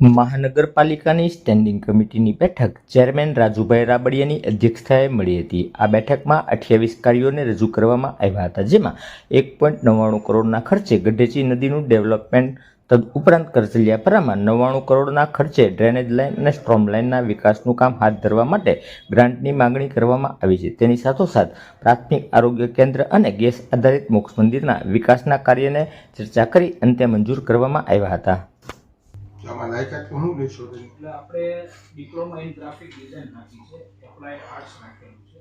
મહાનગરપાલિકાની સ્ટેન્ડિંગ કમિટીની બેઠક ચેરમેન રાજુભાઈ રાબડિયાની અધ્યક્ષતાએ મળી હતી. આ બેઠકમાં અઠ્યાવીસ કાર્યોને રજૂ કરવામાં આવ્યા હતા, જેમાં એક પોઈન્ટ નવ્વાણું કરોડના ખર્ચે ગઢેચી નદીનું ડેવલપમેન્ટ તદ ઉપરાંત કરજલિયાપરામાં નવ્વાણું કરોડના ખર્ચે ડ્રેનેજ લાઇન અને સ્ટ્રોમ લાઇનના વિકાસનું કામ હાથ ધરવા માટે ગ્રાન્ટની માંગણી કરવામાં આવી છે. તેની સાથોસાથ પ્રાથમિક આરોગ્ય કેન્દ્ર અને ગેસ આધારિત મોક્ષ મંદિરના વિકાસના કાર્યને ચર્ચા કરી અંતે મંજૂર કરવામાં આવ્યા હતા. આમાં લાયકાત હું લેશો એટલે આપણે ડિપ્લોમા ઇન ગ્રાફિક ડિઝાઇન નાખી છે એપ્લાય આર્ટ્સ નાખેલું છે.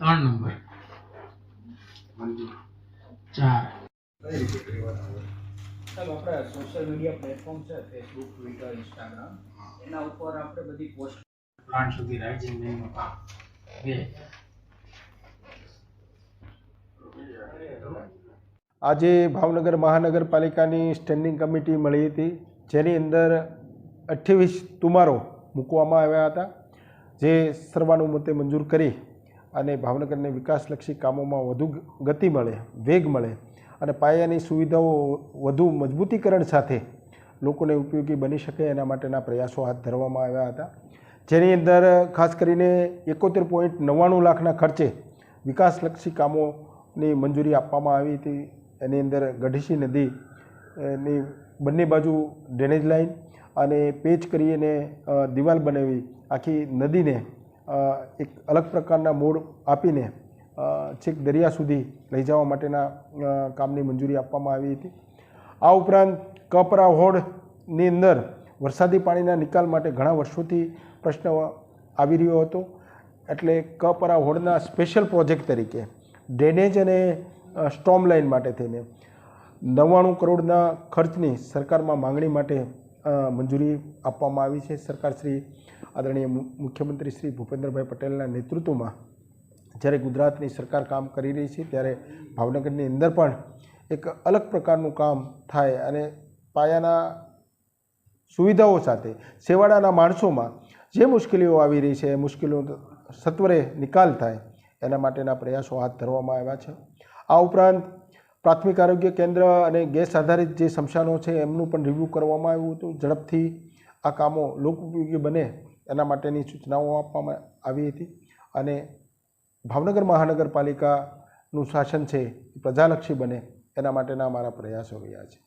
ત્રણ નંબર. ચાર? સાહેબ આપણે સોશિયલ મીડિયા પ્લેટફોર્મ છે ફેસબુક ટ્વિટર ઇન્સ્ટાગ્રામ એના ઉપર આપણે બધી પોસ્ટ પ્લાન્ટ સુધી રાઇઝિંગ લાઈનનું કામ બે. આજે ભાવનગર મહાનગરપાલિકાની સ્ટેન્ડિંગ કમિટી મળી હતી, જેની અંદર અઠ્યાવીસ તુમારો મૂકવામાં આવ્યા હતા, જે સર્વાનુમતે મંજૂર કરી અને ભાવનગરને વિકાસલક્ષી કામોમાં વધુ ગતિ મળે, વેગ મળે અને પાયાની સુવિધાઓ વધુ મજબૂતીકરણ સાથે લોકોને ઉપયોગી બની શકે એના માટેના પ્રયાસો હાથ ધરવામાં આવ્યા હતા. જેની અંદર ખાસ કરીને એકોતેર પોઈન્ટ નવ્વાણું લાખના ખર્ચે વિકાસલક્ષી કામોની મંજૂરી આપવામાં આવી હતી. એની અંદર ગઢીસી નદી ની બંને બાજુ ડ્રેનેજ લાઇન અને પેચ કરીને દિવાલ બનાવી આખી નદીને એક અલગ પ્રકારના મોડ આપીને છેક દરિયા સુધી લઈ જવા માટેના કામની મંજૂરી આપવામાં આવી હતી. આ ઉપરાંત કપરા હોડની અંદર વરસાદી પાણીના નિકાલ માટે ઘણા વર્ષોથી પ્રશ્ન આવી રહ્યો હતો. એટલે કપરા હોડના સ્પેશિયલ પ્રોજેક્ટ તરીકે ડ્રેનેજ અને અ, સ્ટોમ લાઇન માટે થઈને. નવ્વાણું કરોડના ખર્ચની સરકારમાં માંગણી માટે મંજૂરી આપવામાં આવી છે. સરકાર શ્રી આદરણીય મુખ્યમંત્રી શ્રી ભૂપેન્દ્રભાઈ પટેલના નેતૃત્વમાં જ્યારે ગુજરાતની સરકાર કામ કરી રહી છે ત્યારે ભાવનગરની અંદર પણ એક અલગ પ્રકારનું કામ થાય અને પાયાના સુવિધાઓ સાથે છેવાડાના માણસોમાં જે મુશ્કેલીઓ આવી રહી છે એ મુશ્કેલીઓ સત્વરે નિકાલ થાય એના માટેના પ્રયાસો હાથ ધરવામાં આવ્યા છે. આ ઉપરાંત પ્રાથમિક આરોગ્ય કેન્દ્ર અને ગેસ આધારિત જે શમશાનો છે, એમનું પણ રિવ્યૂ કરવામાં આવ્યું હતું. ઝડપથી આ કામો લોકોપયોગી બને એના માટેની સૂચનાઓ આપવામાં આવી હતી અને ભાવનગર મહાનગરપાલિકાનું શાસન છે પ્રજાલક્ષી બને એના માટેના અમારા પ્રયાસો રહ્યા છે.